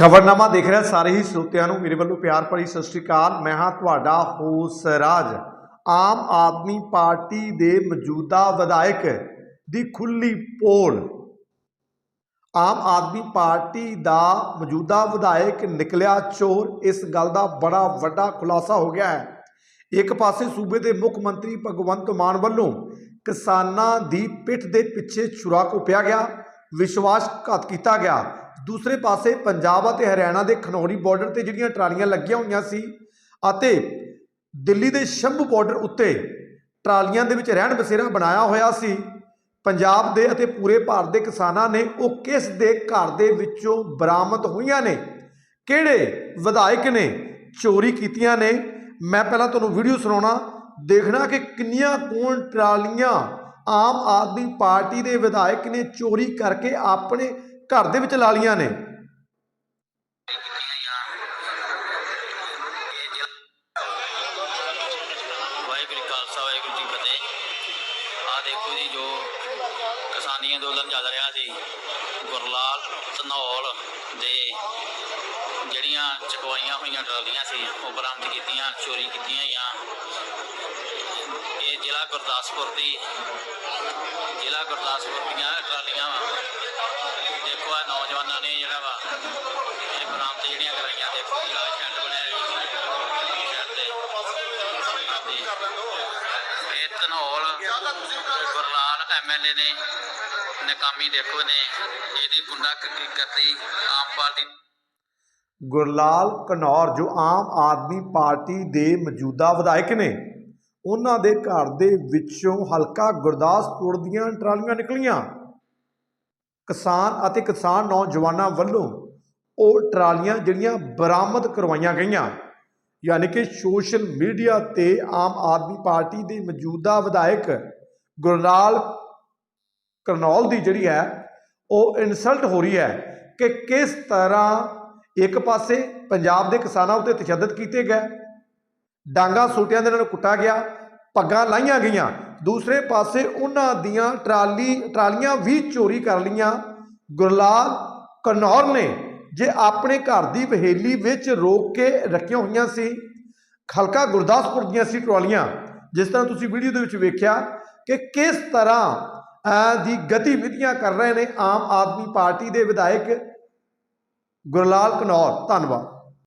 ਖਬਰਨਾਮਾ ਦੇਖ ਰਿਹਾ, ਸਾਰੇ ਹੀ ਸਰੋਤਿਆਂ ਨੂੰ ਮੇਰੇ ਵੱਲੋਂ ਪਿਆਰ ਭਰੀ ਸਤਿ ਸ਼੍ਰੀ ਅਕਾਲ। ਮੈਂ ਹਾਂ ਤੁਹਾਡਾ ਹੋਸ ਰਾਜ। ਆਮ ਆਦਮੀ ਪਾਰਟੀ ਦੇ ਮੌਜੂਦਾ ਵਿਧਾਇਕ ਦੀ ਖੁੱਲੀ ਪੋਲ। ਆਮ ਆਦਮੀ ਪਾਰਟੀ ਦਾ ਮੌਜੂਦਾ ਵਿਧਾਇਕ ਨਿਕਲਿਆ ਚੋਰ। ਇਸ ਗੱਲ ਦਾ ਬੜਾ ਵੱਡਾ ਖੁਲਾਸਾ ਹੋ ਗਿਆ ਹੈ। ਇੱਕ ਪਾਸੇ ਸੂਬੇ ਦੇ ਮੁੱਖ ਮੰਤਰੀ ਭਗਵੰਤ ਮਾਨ ਵੱਲੋਂ ਕਿਸਾਨਾਂ ਦੀ ਪਿੱਠ ਦੇ ਪਿੱਛੇ ਛੁਰਾ ਘੁੱਪਿਆ ਗਿਆ। ਵਿਸ਼ਵਾਸਘਾਤ ਕੀਤਾ ਗਿਆ। ਦੂਸਰੇ ਪਾਸੇ ਪੰਜਾਬ ਅਤੇ ਹਰਿਆਣਾ ਦੇ ਖਨੌਰੀ ਬਾਰਡਰ ਤੇ ਜਿਹੜੀਆਂ ਟਰਾਲੀਆਂ ਲੱਗੀਆਂ ਹੋਈਆਂ ਸੀ ਅਤੇ ਦਿੱਲੀ ਦੇ ਸ਼ੰਭੂ ਬਾਰਡਰ ਉੱਤੇ ਟਰਾਲੀਆਂ ਦੇ ਵਿੱਚ ਰਹਿਣ ਬਸੇਰਾ ਬਣਾਇਆ ਹੋਇਆ ਸੀ, ਪੰਜਾਬ ਦੇ ਅਤੇ ਪੂਰੇ ਭਾਰਤ ਦੇ ਕਿਸਾਨਾਂ ਨੇ ਉਹ ਕਿਸ ਦੇ ਘਰ ਦੇ ਵਿੱਚੋਂ ਬਰਾਮਦ ਹੋਈਆਂ ਨੇ, ਕਿਹੜੇ ਵਿਧਾਇਕ ਨੇ, ਚੋਰੀ ਕੀਤੀਆਂ ਨੇ, ਮੈਂ ਪਹਿਲਾਂ ਤੁਹਾਨੂੰ ਵੀਡੀਓ ਸੁਣਾਉਣਾ, ਦੇਖਣਾ ਕਿ ਕਿੰਨੀਆਂ ਕੌਣ ਟਰਾਲੀਆਂ ਆਮ ਆਦਮੀ ਪਾਰਟੀ ਦੇ ਵਿਧਾਇਕ ਨੇ ਚੋਰੀ ਕਰਕੇ ਆਪਣੇ ਘਰ ਦੇ ਵਿੱਚ ਲਾ ਲੀਆਂ ਨੇ। ਵਾਹਿਗੁਰੂ ਖਾਲਸਾ, ਵਾਹਿਗੁਰੂ ਜੀ ਫਤਿਹ। ਆ ਦੇਖੋ ਜੀ ਜੋ ਕਿਸਾਨੀ ਅੰਦੋਲਨ ਚੱਲ ਰਿਹਾ ਸੀ। ਗੁਰਲਾਲ ਧਨੌਲ ਦੇ ਜਿਹੜੀਆਂ ਚਕਵਾਈਆਂ ਹੋਈਆਂ ਟਰਾਲੀਆਂ ਸੀ, ਉਹ ਬਰਾਮਦ ਕੀਤੀਆਂ, ਚੋਰੀ ਕੀਤੀਆਂ ਜਾਂ ਇਹ ਜ਼ਿਲ੍ਹਾ ਗੁਰਦਾਸਪੁਰ ਦੀ, ਜ਼ਿਲ੍ਹਾ ਗੁਰਦਾਸਪੁਰ ਦੀਆਂ ਟਰਾਲੀਆਂ ਨੌਜਵਾਨਾਂ ਵਾ। ਇਹ ਬਰਾਮਦ ਜਿਹੜੀਆਂ ਕਰਾਈਆਂ ਦੇਖੋ ਜੀ ਸ਼ੈੱਡ ਬਣਿਆ ਹੋਇਆ ਸ਼ੈੱਡ ਤੇ ਇਹ ਧਨੌਲ ਗੁਰਲਾਲ ਐਮਐਲਏ ਨੇ, ਨਕਾਮੀ ਦੇਖੋ ਨੇ ਇਹਦੀ ਗੁੰਡਾ ਕਰਦੀ ਆਮ ਪਾਰਟੀ ਗੁਰਲਾਲ ਘਨੌਰ ਜੋ ਆਮ ਆਦਮੀ ਪਾਰਟੀ ਦੇ ਮੌਜੂਦਾ ਵਿਧਾਇਕ ਨੇ, ਉਹਨਾਂ ਦੇ ਘਰ ਦੇ ਵਿੱਚੋਂ ਹਲਕਾ ਗੁਰਦਾਸਪੁਰ ਦੀਆਂ ਟਰਾਲੀਆਂ ਨਿਕਲੀਆਂ। ਕਿਸਾਨ ਅਤੇ ਕਿਸਾਨ ਨੌਜਵਾਨਾਂ ਵੱਲੋਂ ਉਹ ਟਰਾਲੀਆਂ ਜਿਹੜੀਆਂ ਬਰਾਮਦ ਕਰਵਾਈਆਂ ਗਈਆਂ, ਯਾਨੀ ਕਿ ਸੋਸ਼ਲ ਮੀਡੀਆ ਤੇ ਆਮ ਆਦਮੀ ਪਾਰਟੀ ਦੇ ਮੌਜੂਦਾ ਵਿਧਾਇਕ ਗੁਰਨਾਲ ਕਰਨੌਲ ਦੀ ਜਿਹੜੀ ਹੈ, ਉਹ ਇਨਸਲਟ ਹੋ ਰਹੀ ਹੈ ਕਿ ਕਿਸ ਤਰ੍ਹਾਂ ਇੱਕ ਪਾਸੇ ਪੰਜਾਬ ਦੇ ਕਿਸਾਨਾਂ ਉੱਤੇ ਤਸ਼ੱਦਦ ਕੀਤੇ ਗਏ, ਡਾਂਗਾ ਸੋਟਿਆਂ ਦੇ ਨਾਲ ਕੁੱਟਾ ਗਿਆ ਪੱਗਾਂ ਲਾਈਆਂ ਗਈਆਂ। ਦੂਸਰੇ ਪਾਸੇ ਉਹਨਾਂ ਦੀਆਂ ਟਰਾਲੀ, ਟਰਾਲੀਆਂ ਵੀ ਚੋਰੀ ਕਰ ਲਈਆਂ। ਗੁਰਲਾਲ ਕਨੌਰ ਨੇ ਜੇ ਆਪਣੇ ਘਰ ਦੀ ਵਹੇਲੀ ਵਿੱਚ ਰੋਕ ਕੇ ਰੱਖੀਆਂ ਹੋਈਆਂ ਸੀ ਹਲਕਾ ਗੁਰਦਾਸਪੁਰ ਦੀਆਂ ਸੀ ਟਰਾਲੀਆਂ, ਜਿਸ ਤਰ੍ਹਾਂ ਤੁਸੀਂ ਵੀਡੀਓ ਦੇ ਵਿੱਚ ਵੇਖਿਆ ਕਿ ਕਿਸ ਤਰ੍ਹਾਂ ਦੀ ਗਤੀਵਿਧੀਆਂ ਕਰ ਰਹੇ ਨੇ ਆਮ ਆਦਮੀ ਪਾਰਟੀ ਦੇ ਵਿਧਾਇਕ ਗੁਰਲਾਲ ਕਨੌਰ। ਧੰਨਵਾਦ।